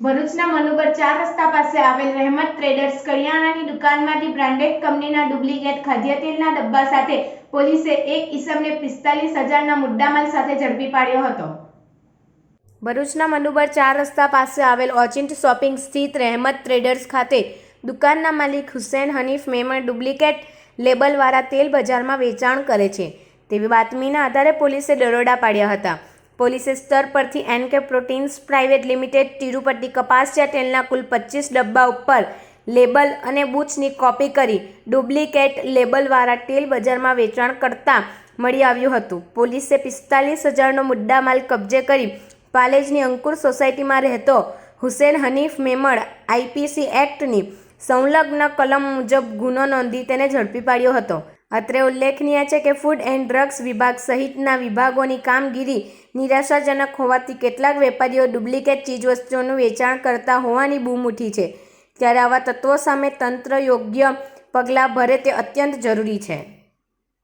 ભરૂચના મનુબર ચાર રસ્તા પાસે આવેલ રહેમત ટ્રેડર્સ કરિયાણાની દુકાનમાંથી બ્રાન્ડેડ કંપનીના ડુપ્લિકેટ ખાદ્ય તેલના ડબ્બા સાથે પોલીસે એક ઈસમને પિસ્તાલીસ હજારના મુદ્દામાલ સાથે ઝડપી પાડ્યો હતો. ભરૂચના મનુબર ચાર રસ્તા પાસે આવેલ ઓચિંટ શોપિંગ સ્થિત રહેમત ટ્રેડર્સ ખાતે દુકાનના માલિક હુસેન હનીફ મેમણ ડુપ્લિકેટ લેબલવાળા તેલ બજારમાં વેચાણ કરે છે. તેવી બાતમીના આધારે પોલીસે દરોડા પાડ્યા હતા. પોલીસે સ્તર પરથી NK proteins private limited Tirupati કપાસિયા તેલના કુલ પચીસ ડબ્બા ઉપર લેબલ અને બૂચની કોપી કરી ડુપ્લિકેટ લેબલવાળા તેલ બજારમાં વેચાણ કરતા મળી આવ્યું હતું. પોલીસે પિસ્તાલીસ હજારનો મુદ્દામાલ કબજે કરી પાલેજની અંકુર સોસાયટીમાં રહેતો હુસેન હનીફ મેમણ આઈપીસી એક્ટની સંલગ્ન કલમ મુજબ ગુનો નોંધી તેને ઝડપી પાડ્યો હતો. અત્રે ઉલ્લેખનીય છે કે ફૂડ એન્ડ ડ્રગ્સ વિભાગ સહિતના વિભાગોની કામગીરી નિરાશાજનક હોવાથી કેટલાક વેપારીઓ ડુપ્લિકેટ ચીજવસ્તુઓનું વેચાણ કરતા હોવાની બૂમ ઉઠી છે. ત્યારે આવા તત્વો સામે તંત્ર યોગ્ય પગલાં ભરે તે અત્યંત જરૂરી છે.